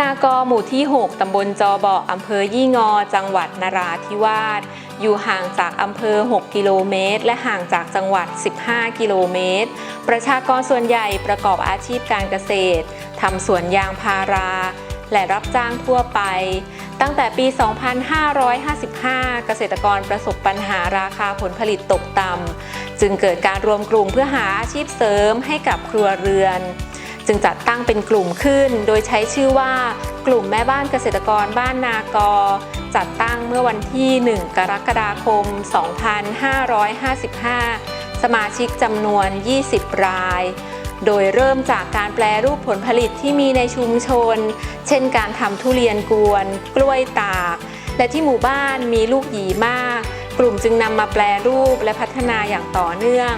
นากอหมู่ที่ 6 ตำบลจอบอกอำเภอยี่งอ จังหวัดนราธิวาส อยู่ห่างจากอำเภอ 6 กิโลเมตร และห่างจากจังหวัด 15 กิโลเมตร ประชากรส่วนใหญ่ประกอบอาชีพการเกษตร ทำสวนยางพารา และรับจ้างทั่วไป ตั้งแต่ปี 2555 เกษตรกรประสบปัญหาราคาผลผลิตตกต่ำ จึงเกิดการรวมกลุ่มเพื่อหาอาชีพเสริมให้กับครัวเรือน จึงจัดตั้งเป็นกลุ่มขึ้น โดยใช้ชื่อว่ากลุ่มแม่บ้านเกษตรกรบ้านนากอ จัดตั้งเมื่อวันที่ 1 กรกฎาคม 2555 สมาชิกจำนวน 20 ราย โดยเริ่มจากการแปลรูปผลผลิตที่มีในชุมชน เช่นการทำทุเรียนกวน กล้วยตาก และที่หมู่บ้านมีลูกหยีมาก กลุ่มจึงนำมาแปลรูปและพัฒนาอย่างต่อเนื่อง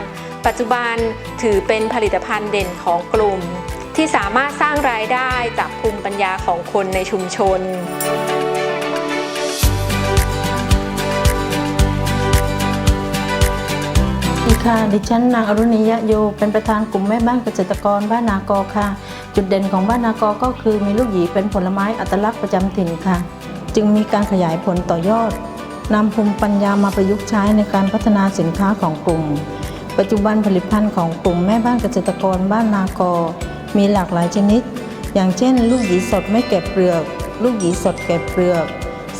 ปัจจุบันถือเป็นผลิตภัณฑ์เด่นของกลุ่ม ที่สามารถสร้างรายได้จากภูมิปัญญาของคนในชุมชนค่ะดิฉันนางอรุณียะโยเป็นประธานกลุ่มแม่บ้านเกษตรกรบ้านนากอค่ะ จุดเด่นของบ้านนากอก็คือมีลูกหยีเป็นผลไม้อัตลักษณ์ประจำถิ่นค่ะ จึงมีการขยายผลต่อยอดนำภูมิปัญญามาประยุกต์ใช้ในการพัฒนาสินค้าของกลุ่ม ปัจจุบันผลิตภัณฑ์ของกลุ่มแม่บ้านเกษตรกรบ้านนากอ มีหลากหลายชนิด อย่างเช่น ลูกหยีสดไม่แกะเปลือก ลูกหยีสดแกะเปลือก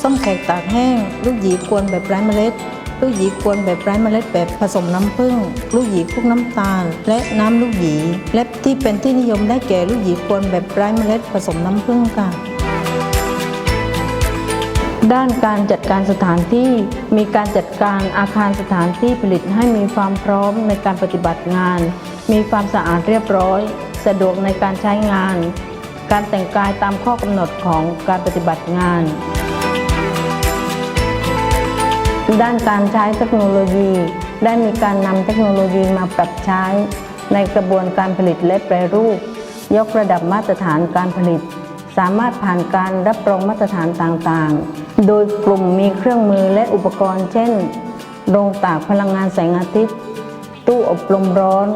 ส้มแขกตากแห้ง ลูกหยีกวนแบบไร้เมล็ด ลูกหยีกวนแบบไร้เมล็ดแบบผสมน้ำผึ้ง ลูกหยีคลุกน้ำตาล และน้ำลูกหยีและที่เป็นที่นิยมได้แก่ลูกหยีกวนแบบไร้เมล็ดผสมน้ำผึ้งค่ะด้านการจัดการสถานที่มีการจัดการอาคารสถานที่ผลิตให้มีความพร้อมในการปฏิบัติงาน มีความสะอาดเรียบร้อย สะดวกในการใช้งาน การแต่งกายตามข้อกำหนดของการปฏิบัติงาน ด้านการใช้เทคโนโลยี ได้มีการนำเทคโนโลยีมาปรับใช้ ในกระบวนการผลิตและแปรรูป ยกระดับมาตรฐานการผลิต สามารถผ่านการรับรองมาตรฐานต่างๆ โดยกลุ่มมีเครื่องมือและอุปกรณ์ เช่น โรงตากพลังงานแสงอาทิตย์ ตู้อบลมร้อน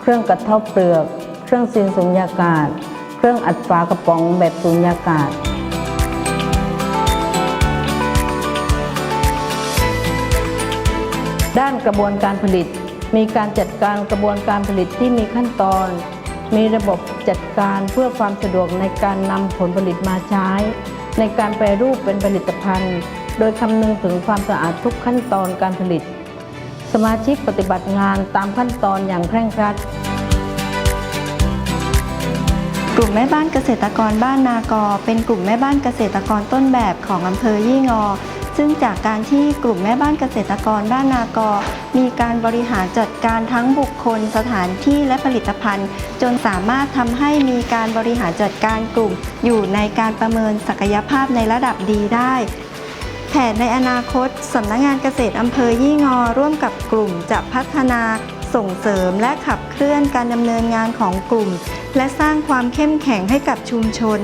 เครื่องกระทบเปลือก เครื่องซีนสุญญากาศ เครื่องอัดฝากระป๋องแบบสุญญากาศ ด้านกระบวนการผลิต มีการจัดการกระบวนการผลิตที่มีขั้นตอน มีระบบจัดการเพื่อความสะดวกในการนำผลผลิตมาใช้ ในการแปรรูปเป็นผลิตภัณฑ์ โดยคำนึงถึงความสะอาดทุกขั้นตอนการผลิต สมาชิกปฏิบัติงานตามขั้นตอนอย่างเคร่งครัด ลุ่มแม่บ้านเกษตรกรบ้านนากอ เป็นกลุ่มแม่บ้านเกษตรกรต้นแบบของอำเภอยี่งอ ซึ่งจากการที่กลุ่มแม่บ้านเกษตรกรบ้านนากอ มีการบริหารจัดการทั้งบุคคล สถานที่และผลิตภัณฑ์ จนสามารถทำให้มีการบริหารจัดการกลุ่ม อยู่ในการประเมินศักยภาพในระดับดีได้แผนในอนาคต สำนักงานเกษตรอำเภอยี่งอ ร่วมกับกลุ่มจะพัฒนาส่งเสริมและขับเคลื่อนการดำเนินงานของกลุ่ม และสร้างความเข้มแข็งให้กับชุมชน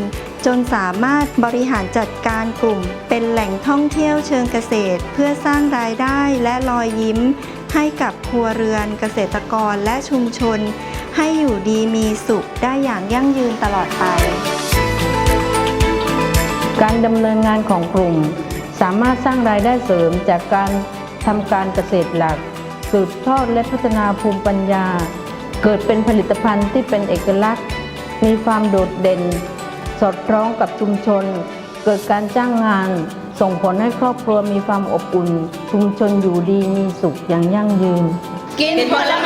จนสามารถบริหารจัดการกลุ่ม เป็นแหล่งท่องเที่ยวเชิงเกษตร เพื่อสร้างรายได้และรอยยิ้ม ให้กับครัวเรือนเกษตรกรและชุมชน ให้อยู่ดีมีสุขได้อย่างยั่งยืนตลอดไป การดำเนินงานของกลุ่ม สามารถสร้างรายได้เสริมจากการทำการเกษตรหลัก สืบทอดและพัฒนาภูมิปัญญา เกิดเป็นผลิตภัณฑ์ที่เป็นเอกลักษณ์ มีความโดดเด่น สอดคล้องกับชุมชน เกิดการจ้างงาน ส่งผลให้ครอบครัวมีความอบอุ่น ชุมชนอยู่ดีมีสุขอย่างยั่งยืน กินผลไม้